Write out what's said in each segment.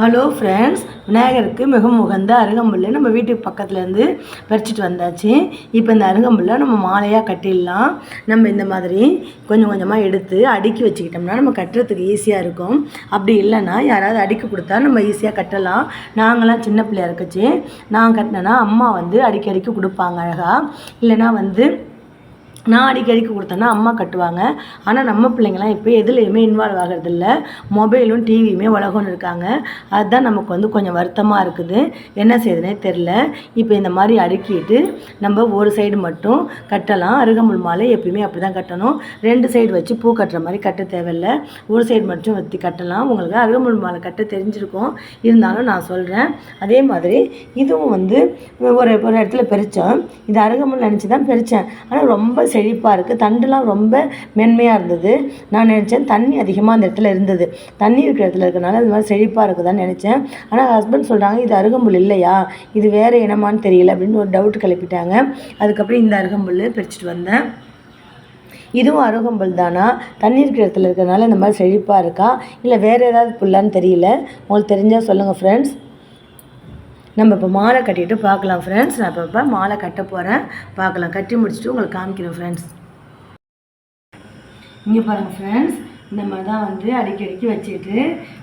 Hello friends விநாயகருக்கு மிகவும் உகந்த அருகம்புல்லை நம்ம வீட்டுக்கு பக்கத்துலேருந்து பறிச்சிட்டு வந்தாச்சு. இப்போ இந்த அருகம்புல்லை நம்ம மாலையாக கட்டிடலாம். நம்ம இந்த மாதிரி கொஞ்சம் கொஞ்சமாக எடுத்து அடுக்கி வச்சுக்கிட்டோம்னா நம்ம கட்டுறதுக்கு ஈஸியாக இருக்கும். அப்படி இல்லைன்னா யாராவது அடுக்கி கொடுத்தா நம்ம ஈஸியாக கட்டலாம். நாங்களாம் சின்ன பிள்ளையா இருக்கச்சு நான் கட்டினேன்னா அம்மா வந்து அடிக்கி அடிக்கி கொடுப்பாங்க அழகாக இல்லைன்னா வந்து நான் அடிக்கடிக்கு கொடுத்தேன்னா அம்மா கட்டுவாங்க. ஆனால் நம்ம பிள்ளைங்களாம் இப்போ எதுலேயுமே இன்வால்வ் ஆகிறதில்ல. மொபைலும் டிவியுமே உலகம்னு இருக்காங்க. அதுதான் நமக்கு வந்து கொஞ்சம் வருத்தமாக இருக்குது. என்ன செய்யுதுனே தெரில இப்போ இந்த மாதிரி அடுக்கிட்டு நம்ம ஒரு சைடு மட்டும் கட்டலாம். அருகம்புல் மாலை எப்பயுமே அப்படி தான் கட்டணும். ரெண்டு சைடு வச்சு பூ கட்டுற மாதிரி கட்ட தேவையில்ல. ஒரு சைடு மட்டும் வச்சு கட்டலாம். உங்களுக்கு அருகம்புல் மாலை கட்ட தெரிஞ்சிருக்கும். இருந்தாலும் நான் சொல்கிறேன் அதே மாதிரி இதுவும் வந்து ஒரு ஒரு இடத்துல பறித்தோம் இது அருகம்புல் நினச்சி தான் பிரித்தேன் ஆனால் ரொம்ப செழிப்பாக இருக்குது தண்டுலாம் ரொம்ப மென்மையாக இருந்தது. நான் நினச்சேன் தண்ணி அதிகமாக அந்த இடத்துல இருந்தது. தண்ணி இருக்கிற இடத்துல இருக்கனால அது மாதிரி செழிப்பாக இருக்குதான்னு நினச்சேன். ஆனால் ஹஸ்பண்ட் சொல்கிறாங்க இது அருகம்புல் இல்லையா? இது வேறு இனமான்னு தெரியல அப்படின்னு ஒரு டவுட் கிளப்பிட்டாங்க. அதுக்கப்புறம் இந்த அருகம்புல் பிரிச்சுட்டு வந்தேன். இதுவும் அருகம்புல் தானா? தண்ணி இருக்கிற இடத்துல இருக்கிறனால இந்த மாதிரி செழிப்பாக இருக்கா? இல்லை வேறு ஏதாவது புல்லான்னு தெரியல? உங்களுக்கு தெரிஞ்சால் சொல்லுங்கள் ஃப்ரெண்ட்ஸ் நம்ம இப்போ மாலை கட்டிட்டு பார்க்கலாம் ஃப்ரெண்ட்ஸ் நான் இப்போ இப்போ மாலை கட்ட போகிறேன் பார்க்கலாம். கட்டி முடிச்சுட்டு உங்களுக்கு காமிக்கிறேன் ஃப்ரெண்ட்ஸ் இங்கே பாருங்கள் ஃப்ரெண்ட்ஸ் இந்த மாதிரி தான் வந்து அடிக்கடிக்கு வச்சுட்டு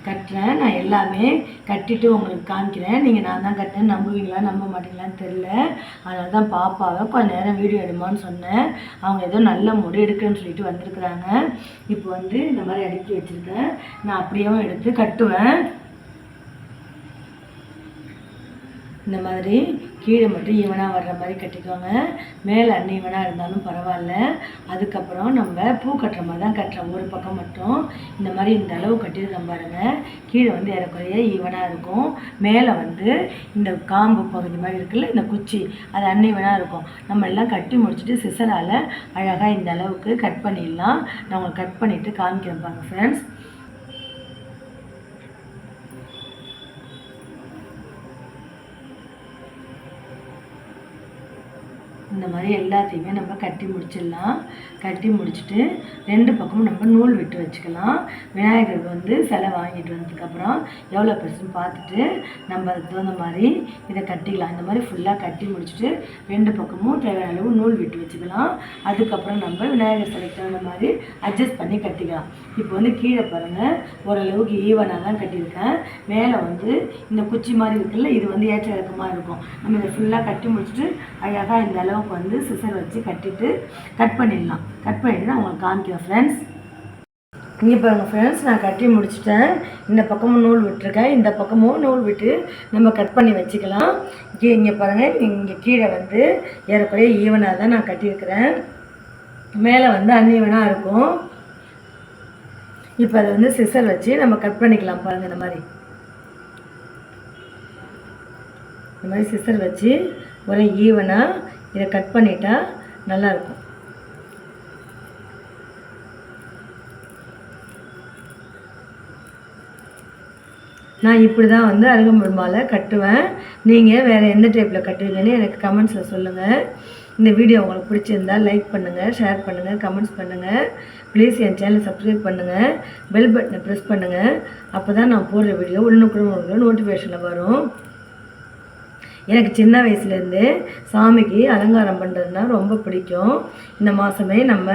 கட்டுறேன். நான் எல்லாமே கட்டிட்டு உங்களுக்கு காமிக்கிறேன். நீங்கள் நான் தான் கட்டுறேன் நம்புவீங்களா நம்ப மாட்டீங்களான்னு தெரில அதனால தான் பாப்பாவை கொஞ்ச நேரம் வீடியோ எடுமான்னு சொன்னேன். அவங்க ஏதோ நல்ல முடி எடுக்கிறேன்னு சொல்லிட்டு வந்திருக்குறாங்க. இப்போ வந்து இந்த மாதிரி அடுக்கி வச்சுருக்கேன். நான் அப்படியேவும் எடுத்து கட்டுவேன். இந்த மாதிரி கீழே மட்டும் ஈவனாக வர்ற மாதிரி கட்டிக்கோங்க. மேலே அன்ஈவனாக இருந்தாலும் பரவாயில்ல. அதுக்கப்புறம் நம்ம பூ கட்டுற மாதிரி தான் கட்டுறோம். ஒரு பக்கம் மட்டும். இந்த மாதிரி இந்த அளவு கட்டியிருக்கோம் பாருங்கள் கீழே வந்து ஏறக்குறைய ஈவனாக இருக்கும். மேலே வந்து இந்த காம்பு பகுதி மாதிரி இருக்குல்ல இந்த குச்சி அது அன்ஈவனாக இருக்கும். நம்ம எல்லாம் கட்டி முடிச்சுட்டு சிசரால் அழகாக இந்த அளவுக்கு கட் பண்ணிடலாம். நான் உங்களுக்கு கட் பண்ணிவிட்டு காமிக்கிறேன் பாருங்கள் ஃப்ரெண்ட்ஸ் இந்த மாதிரி எல்லாத்தையுமே நம்ம கட்டி முடிச்சிடலாம். கட்டி முடிச்சுட்டு ரெண்டு பக்கமும் நம்ம நூல் விட்டு வச்சுக்கலாம். விநாயகருக்கு வந்து சிலை வாங்கிட்டு வந்ததுக்கப்புறம் எவ்வளோ பெருசுன்னு பார்த்துட்டு நம்ம அதுக்கு தகுந்த மாதிரி இதை கட்டிக்கலாம். இந்த மாதிரி ஃபுல்லாக கட்டி முடிச்சுட்டு ரெண்டு பக்கமும் தேவையான அளவு நூல் விட்டு வச்சுக்கலாம். அதுக்கப்புறம் நம்ம விநாயகர் சிலைக்கு தகுந்த மாதிரி அட்ஜஸ்ட் பண்ணி கட்டிக்கலாம். இப்போ வந்து கீழே பாருங்கள் ஓரளவுக்கு ஈவனாக தான் கட்டியிருக்கேன். மேலே வந்து இந்த குச்சி மாதிரி இருக்குல்ல இது வந்து ஏற்ற இறக்கமாக இருக்கும். நம்ம இதை ஃபுல்லாக கட்டி முடிச்சுட்டு அழகாக இந்த அளவுக்கு வந்து சிசர் வச்சு கட்டிட்டு கட் பண்ணிடலாம். கட் பண்ணிவிட்டு நான் உங்களுக்கு காமிக்கிறேன் ஃப்ரெண்ட்ஸ் இங்கே பாருங்கள் ஃப்ரெண்ட்ஸ் நான் கட்டி முடிச்சுட்டேன். இந்த பக்கமும் நூல் விட்டுருக்கேன். இந்த பக்கமும் நூல் விட்டு நம்ம கட் பண்ணி வச்சுக்கலாம். இங்கே இங்கே பாருங்கள் இங்கே கீழே வந்து ஏறக்குறைய ஈவனாக தான் நான் கட்டியிருக்கிறேன். மேலே வந்து அன்ஈவனாக இருக்கும். இப்போ அதை வந்து சிசர் வச்சு நம்ம கட் பண்ணிக்கலாம் பாருங்கள் இந்த மாதிரி. இந்த மாதிரி சிசர் வச்சு ஒரே ஈவனாக இதை கட் பண்ணிட்டா நல்லாயிருக்கும். நான் இப்படி தான் வந்து அருகம்புல் மாலை கட்டுவேன். நீங்கள் வேறு எந்த டைப்பில் கட்டுவீங்கன்னு எனக்கு கமெண்ட்ஸில் சொல்லுங்கள் இந்த வீடியோ உங்களுக்கு பிடிச்சிருந்தா லைக் பண்ணுங்கள் ஷேர் பண்ணுங்கள் கமெண்ட்ஸ் பண்ணுங்கள் ப்ளீஸ் என் சேனலை சப்ஸ்கிரைப் பண்ணுங்கள் பெல் பட்டனை ப்ரெஸ் பண்ணுங்கள் அப்போ தான் நான் போடுற வீடியோ உடனுக்குடன் நோட்டிஃபிகேஷனில் வரும். எனக்கு சின்ன வயசுலேருந்து சாமிக்கு அலங்காரம் பண்ணுறதுனா ரொம்ப பிடிக்கும். இந்த மாதமே நம்ம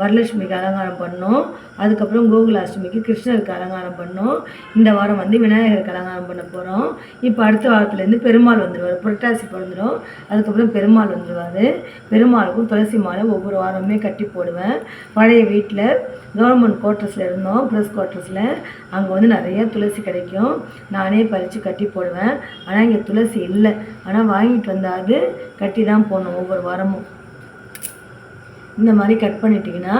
வரலட்சுமிக்கு அலங்காரம் பண்ணோம். அதுக்கப்புறம் கோகுலாஷ்டமிக்கு கிருஷ்ணருக்கு அலங்காரம் பண்ணோம். இந்த வாரம் வந்து விநாயகருக்கு அலங்காரம் பண்ண போகிறோம் இப்போ அடுத்த வாரத்துலேருந்து பெருமாள் வந்துடுவார் புரட்டாசி பிறந்துடும் அதுக்கப்புறம் பெருமாள் வந்துடுவார் பெருமாளுக்கும் துளசி மாலை ஒவ்வொரு வாரமே கட்டி போடுவேன். பழைய வீட்டில் கவர்மெண்ட் குவார்ட்டர்ஸில் இருந்தோம். ப்ரெஸ் குவார்ட்டர்ஸில் அங்கே வந்து நிறைய துளசி கிடைக்கும். நானே பறித்து கட்டி போடுவேன். ஆனால் இங்கே துளசி இல்லை. ஆனால் வாங்கிட்டு வந்தால் அது கட்டி தான் போகணும் ஒவ்வொரு வாரமும். இந்த மாதிரி கட் பண்ணிட்டிங்கன்னா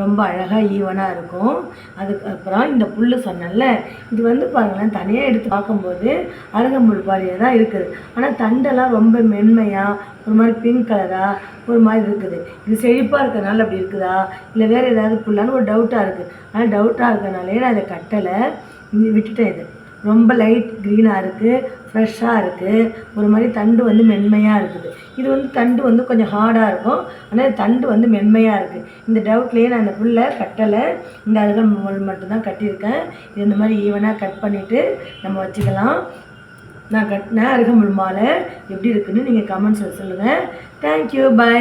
ரொம்ப அழகாக ஈவனாக இருக்கும். அதுக்கப்புறம் இந்த புல் சொன்னல இது வந்து பாருங்களேன் தனியாக எடுத்து பார்க்கும்போது அருகம்புல் பாரியாக தான் இருக்குது. ஆனால் தண்டெல்லாம் ரொம்ப மென்மையாக ஒரு மாதிரி பிங்க் கலராக ஒரு மாதிரி இருக்குது. இது செழிப்பாக இருக்கிறனால அப்படி இருக்குதா? இல்லை வேறு ஏதாவது புல்லான்னு ஒரு டவுட்டாக இருக்குது ஆனால் டவுட்டாக இருக்கிறனாலே நான் இதை கட்டலை. விட்டுட்டேன் இது. ரொம்ப லைட் க்ரீனாக இருக்குது ஃப்ரெஷ்ஷாக இருக்குது ஒரு மாதிரி தண்டு வந்து மென்மையாக இருக்குது. இது வந்து தண்டு வந்து கொஞ்சம் ஹார்டாக இருக்கும். ஆனால் தண்டு வந்து மென்மையாக இருக்குது இந்த டவுட்லேயே நான் அந்த புல்லை கட்டலை. இந்த அருகம்புல் மட்டும்தான் கட்டியிருக்கேன். இது இந்த மாதிரி ஈவனாக கட் பண்ணிவிட்டு நம்ம வச்சுக்கலாம். நான் கட்டின அருகம்புல் மாலை எப்படி இருக்குன்னு நீங்கள் கமெண்ட்ஸில் சொல்லுங்கள் தேங்க்யூ பை